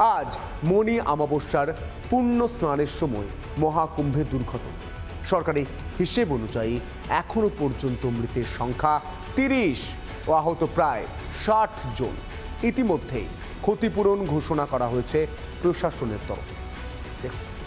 আজ মণি আমাবস্যার পূর্ণ স্নানের সময় মহাকুম্ভে দুর্ঘটনা। সরকারি হিসেব অনুযায়ী এখনও পর্যন্ত মৃতের সংখ্যা তিরিশ ও আহত প্রায় ষাট জন। ইতিমধ্যেই ক্ষতিপূরণ ঘোষণা করা হয়েছে প্রশাসনের তরফে। দেখুন।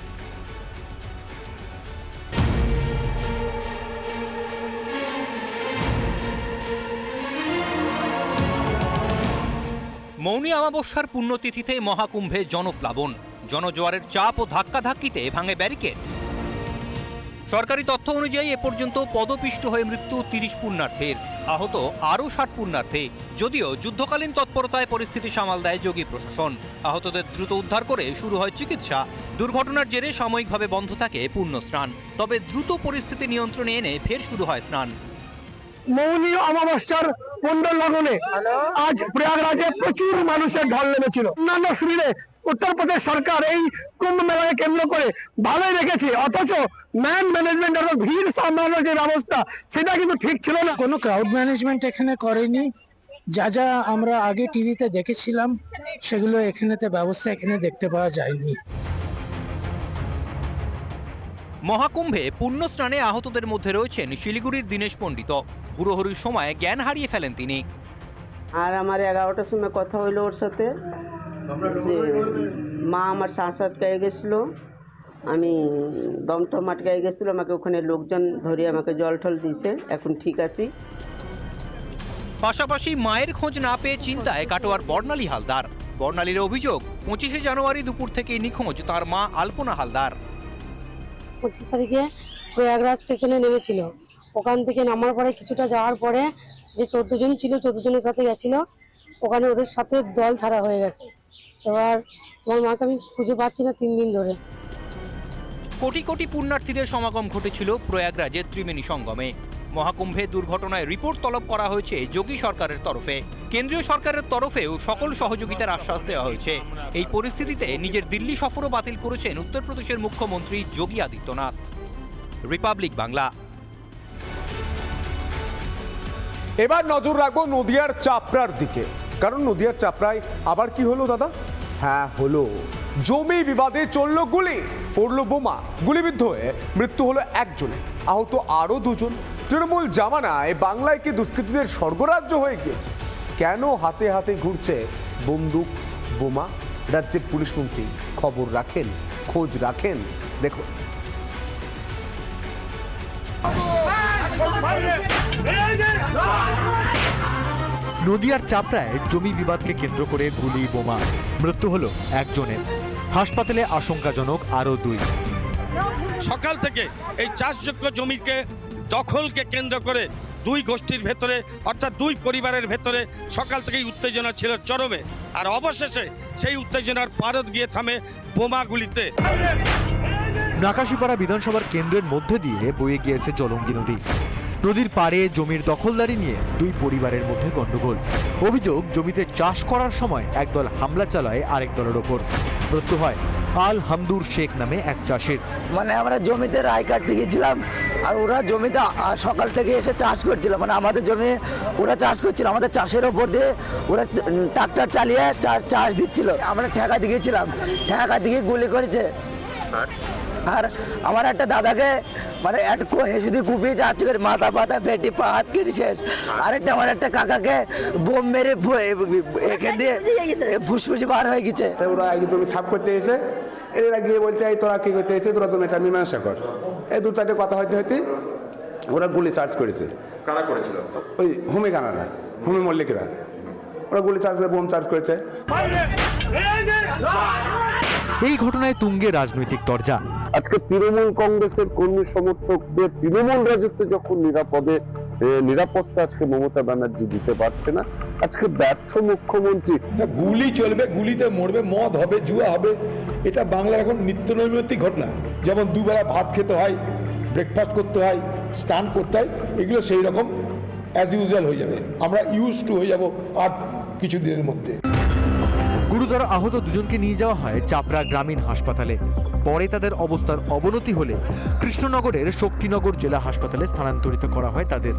মৌনী অমাবস্যার পুণ্যতিথিতে মহাকুম্ভে জনপ্লাবন। জনজোয়ারের চাপ ও ধাক্কাধাক্কিতে ভাঙে ব্যারিকেড। সরকারি তথ্য অনুযায়ী এ পর্যন্ত পদপিষ্ট হয়ে মৃত্যু তিরিশ পুণ্যার্থীর। আহত আরও ষাট পুণ্যার্থী, যদিও যুদ্ধকালীন তৎপরতায় পরিস্থিতি সামাল দেয় যোগী প্রশাসন। আহতদের দ্রুত উদ্ধার করে শুরু হয় চিকিৎসা। দুর্ঘটনার জেরে সাময়িকভাবে বন্ধ থাকে পূর্ণ স্নান তবে দ্রুত পরিস্থিতি নিয়ন্ত্রণে এনে ফের শুরু হয় স্নান। মৌনী অমাবস্যার মন্ডল লগনে আজ প্রয়াগরাজে প্রচুর মানুষের ঢল নেমেছিল। অন্যান্য সুবিধে উত্তরপ্রদেশ সরকার এই কুম্ভ মেলাকে কেন্দ্র করে ভালোই রেখেছে। অথচ ম্যান ম্যানেজমেন্ট অর্থাৎ ভিড় সামলানোর যে ব্যবস্থা সেটা কিন্তু ঠিক ছিল না। কোনো ক্রাউড ম্যানেজমেন্ট এখানে করেনি। যা যা আমরা আগে টিভিতে দেখেছিলাম সেগুলো এখানেতে ব্যবস্থা এখানে দেখতে পাওয়া যায়নি। মহাকুম্ভে পুণ্য স্নানে আহতদের মধ্যে রয়েছেন শিলিগুড়ির দীনেশ পণ্ডিত। হুড়োহুড়ির সময় জ্ঞান হারিয়ে ফেলেন তিনি। আর আমার এগারোটার সময় কথা হইল ওর সাথে। যে মা আমার শ্বাস আটকায় গেছিল। আমি দমটম আটকায় গেছিল আমাকে ওখানে লোকজন ধরে আমাকে জল টল দিছে এখন ঠিক আছি। পাশাপাশি মায়ের খোঁজ না পেয়ে চিন্তায় কাটোয়ার বর্ণালী হালদার। বর্ণালীর অভিযোগ পঁচিশে জানুয়ারি দুপুর থেকে নিখোঁজ তার মা আলপনা হালদার। পঁচিশ তারিখে প্রয়াগরাজ স্টেশনে নেমেছিল। ওখান থেকে নামার পরে কিছুটা যাওয়ার পরে যে চোদ্দ জন ছিল, চোদ্দ জনের সাথে গেছিল। ওখানে ওদের সাথে দল ছাড়া হয়ে গেছে। এবার আমার মাকে আমি খুঁজে পাচ্ছি না তিন দিন ধরে। কোটি কোটি পুণ্যার্থীদের সমাগম ঘটেছিল প্রয়াগরাজের ত্রিবেণী সঙ্গমে। মহাকুম্ভে দুর্ঘটনায় রিপোর্ট তলব করা হয়েছে যোগী সরকারের তরফে। কেন্দ্রীয় সরকারের তরফেও সকল সহযোগিতার আশ্বাস দেওয়া হয়েছে। এই পরিস্থিতিতে নিজের দিল্লি সফরও বাতিল করেছেন উত্তরপ্রদেশের মুখ্যমন্ত্রী যোগী আদিত্যনাথ। রিপাবলিক বাংলা। এবার নজর রাখব নদিয়ার চাপড়ার দিকে। কারণ নদিয়ার চাপড়ায় আবার কি হলো দাদা? হ্যাঁ হলো। জমি বিবাদে চলল গুলি, পড়ল বোমা। গুলিবিদ্ধ হয়ে মৃত্যু হলো একজনের। আহত আরও দুজন। তৃণমূল জামানায় বাংলায় কি দুষ্কৃতীদের স্বর্গরাজ্য হয়ে গিয়েছে? কেন হাতে হাতে ঘুরছে বন্দুক বোমা? রাজ্যের পুলিশ মন্ত্রী খবর রাখেন খোঁজ রাখেন দেখুন। নদিয়ার চাপড়ায় জমি বিবাদকে কেন্দ্র করে গুলি বোমা। মৃত্যু হলো একজনের। হাসপাতালে আশঙ্কাজনক আরও দুই। সকাল থেকে এই চাষযোগ্য জমিকে দখলকে কেন্দ্র করে দুই গোষ্ঠীর ভেতরে অর্থাৎ দুই পরিবারের ভেতরে সকাল থেকেই উত্তেজনা ছিল চরমে। আর অবশেষে সেই উত্তেজনার পারদ গিয়ে থামে বোমাগুলিতে। নাকাশিপাড়া বিধানসভার কেন্দ্রের মধ্যে দিয়ে বয়ে গিয়েছে জলঙ্গি নদী। নদীর পাড়ে জমির দখলদারি নিয়ে দুই পরিবারের মধ্যে গণ্ডগোল। অভিযোগ জমিতে চাষ করার সময় একদল হামলা চালায় আরেক দলের ওপর। মৃত্যু হয় আল হামদুর শেখ নামে এক চাষির। মানে আমরা জমিতে রায় কাটতে গিয়েছিলাম আর ওরা জমিতে সকাল থেকে এসে চাষ করছিল। মানে আমাদের জমি ওরা চাষ করছিল আমাদের চাষের ওপর দিয়ে ওরা ট্রাক্টর চালিয়ে চাষ দিচ্ছিল। আমরা ঠেকা দিয়েছিলাম ঠেকা দিয়ে গুলি করেছে। আর? আমার একটা দাদাকে মানে একটা হেসে দিয়ে কুপিয়ে যাচ্ছে করে মাথা পাতা পেটি পা হাত কেটে শেষ। আরেকটা আমার একটা কাকাকে বোম মেরে এখান দিয়ে ফুসফুসি বার হয়ে গেছে। ওরা একদিন তুমি সাফ করতে এসে এরা গিয়ে বলছে তোরা কি করতে এসে তোরা তুমি এটা মীমাংসা কর। এই দু চারটে কথা হইতে হইতে ওরা গুলি চার্জ করেছে। কারা করেছিল? ওই হুমি কানারা হুমি মল্লিকরা। ওরা গুলি চার্জ করে বোম চার্জ করেছে। এই ঘটনায় তুঙ্গে রাজনৈতিক দরজা আজকে তৃণমূল কংগ্রেসের কর্মী সমর্থকদের তৃণমূল রাজত্ব যখন নিরাপদে নিরাপত্তা আজকে মমতা ব্যানার্জি দিতে পারছে না। আজকে ব্যর্থ মুখ্যমন্ত্রী। গুলি চলবে গুলিতে মরবে মদ হবে জুয়া হবে এটা বাংলার এখন নিত্য নৈমিত্তিক ঘটনা। যেমন দুবেলা ভাত খেতে হয় ব্রেকফাস্ট করতে হয় স্নান করতে হয় এগুলো সেই রকম অ্যাজ ইউজুয়াল হয়ে যাবে। আমরা ইউজ টু হয়ে যাব আর কিছু দিনের মধ্যে। গুরুতর আহত দুজনকে নিয়ে যাওয়া হয় চাপড়া গ্রামীণ হাসপাতালে। পরে তাদের অবস্থার অবনতি হলে কৃষ্ণনগরের শক্তিনগর জেলা হাসপাতালে স্থানান্তরিত করা হয় তাদের।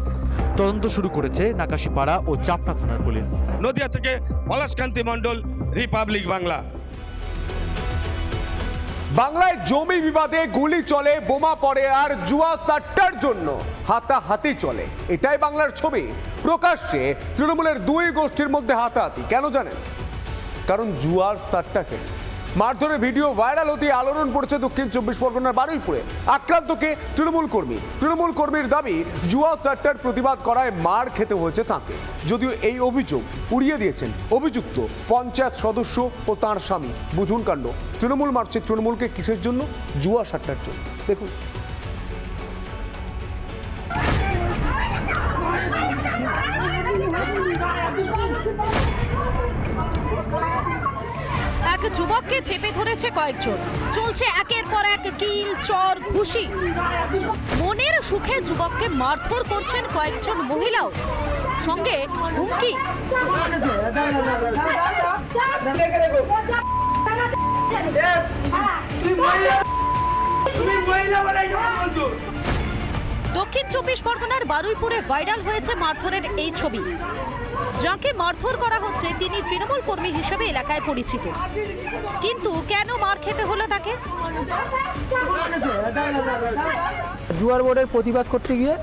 তদন্ত শুরু করেছে নাকাশিপাড়া ও চাপড়া থানার পুলিশ। নদিয়া থেকে পলাশকান্তি মণ্ডল রিপাবলিক বাংলা বাংলায় জমি বিবাদে গুলি চলে, বোমা পড়ে আর জুয়া সাট্টার জন্য হাতাহাতি চলে। এটাই বাংলার ছবি। প্রকাশ্যে তৃণমূলের দুই গোষ্ঠীর মধ্যে হাতাহাতি, কেন জানেন? কারণ জুয়ার সাট্টাকে মারধরের ভিডিও ভাইরাল হতে আলোড়ন পড়েছে দক্ষিণ চব্বিশ পরগনার বারুইপুরে। আক্রান্তকে তৃণমূল কর্মী, তৃণমূল কর্মীর দাবি, জুয়া সাট্টার প্রতিবাদ করায় মার খেতে হয়েছে তাঁকে। যদিও এই অভিযোগ উড়িয়ে দিয়েছেন অভিযুক্ত পঞ্চায়েত সদস্য ও তার স্বামী। বুঝুন কাণ্ড, তৃণমূল মারছে তৃণমূলকে কিসের জন্য? জুয়া সাট্টার জন্য। দেখুন। যুবককে চেপে ধরেছে কয়েকজন। চলছে একের পর এক কিল, চর, ঘুষি। মনের সুখে যুবককে মারধর করছেন কয়েকজন মহিলাও। সঙ্গে হুমকি। দক্ষিণ চব্বিশ পরগনার বারুইপুরে ভাইরাল হয়েছে মারধরের এই ছবি। যাকে মারধর করা হচ্ছে তিনি তৃণমূল কর্মী হিসেবে এলাকায় পরিচিত। কিন্তু কেন মার খেতে হলো তাকে? জুয়ার বোর্ডের প্রতিবাদ করতে গিয়ে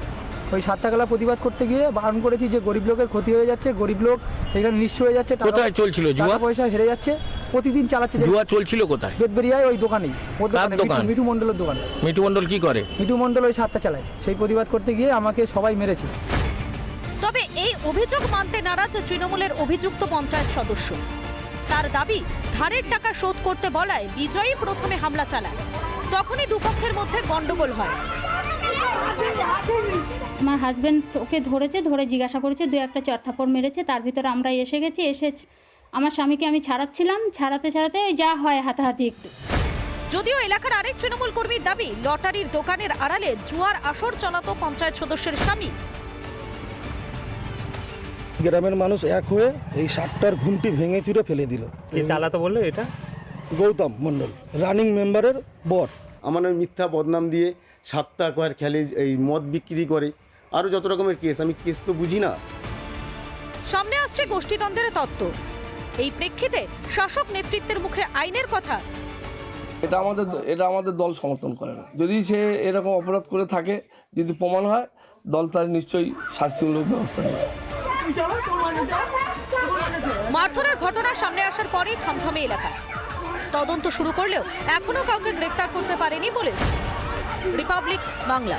ওই সাতটাকালা প্রতিবাদ করতে গিয়ে বারণ করেছি যে গরিব লোকের ক্ষতি হয়ে যাচ্ছে গরিব লোক এখানে নিঃস্ব হয়ে যাচ্ছে টাকা- কোথায় চলছিল জুয়া? পয়সা হেরে যাচ্ছে। প্রতিদিন চালাচ্ছে জুয়া চলছিল কোথায়? বেদবেরিয়ায় ওই দোকানেই ওর কার দোকানে, দোকান? মিঠু- মিঠু মণ্ডলের দোকানে। মিঠু মন্ডল কি করে? মিঠু মণ্ডল ওই সাতটা চালায়। সেই প্রতিবাদ করতে গিয়ে আমাকে সবাই মেরেছে। তবে এই অভিযোগ মানতে নারাজ তৃণমূলের অভিযুক্ত পঞ্চায়েত সদস্য। তার দাবি ধারের টাকা শোধ করতে বলায় বিজয়ী প্রথমে হামলা চালায়। তখনই দুপক্ষের মধ্যে গন্ডগোল হয়। আমার হাজব্যান্ড ওকে ধরেছে ধরে জিজ্ঞাসা করেছে দু একটা চড়থাপড় মেরেছে তার ভিতরে আমরা এসে গেছি এসে আমার স্বামীকে আমি ছাড়াচ্ছিলাম ছাড়াতে ছাড়াতে যা হয় হাতাহাতি একটু। যদিও এলাকার আরেক তৃণমূল কর্মীর দাবি লটারির দোকানের আড়ালে জুয়ার আসর চালাতো পঞ্চায়েত সদস্যের স্বামী। গ্রামের মানুষ এক হয়ে এই সাতটার ঘুমটি ভেঙে চুরে ফেলে দিল। চালাতো বলল এটা? গৌতম মণ্ডল রানিং মেম্বারের বর। আমার ওই মিথ্যা বদনাম দিয়ে সাতটা কয়ের খেলে এই মদ বিক্রি করে। আরও যত রকমের কেস আমি কেস তো বুঝি না। সামনে আসছে গোষ্ঠীদ্বন্দ্বের তত্ত্ব। এই প্রেক্ষিতে শাসক নেতৃত্বের মুখে আইনের কথা। এটা আমাদের এটা আমাদের দল সমর্থন করে না। যদি সে এরকম অপরাধ করে থাকে যদি প্রমাণ হয় দল তার নিশ্চয়ই শাস্তিমূলক ব্যবস্থা নেবে। মারধরের ঘটনা সামনে আসার পরেই থমথমে এলাকা। তদন্ত শুরু করলেও এখনও কাউকে গ্রেফতার করতে পারেনি পুলিশ। রিপাবলিক বাংলা।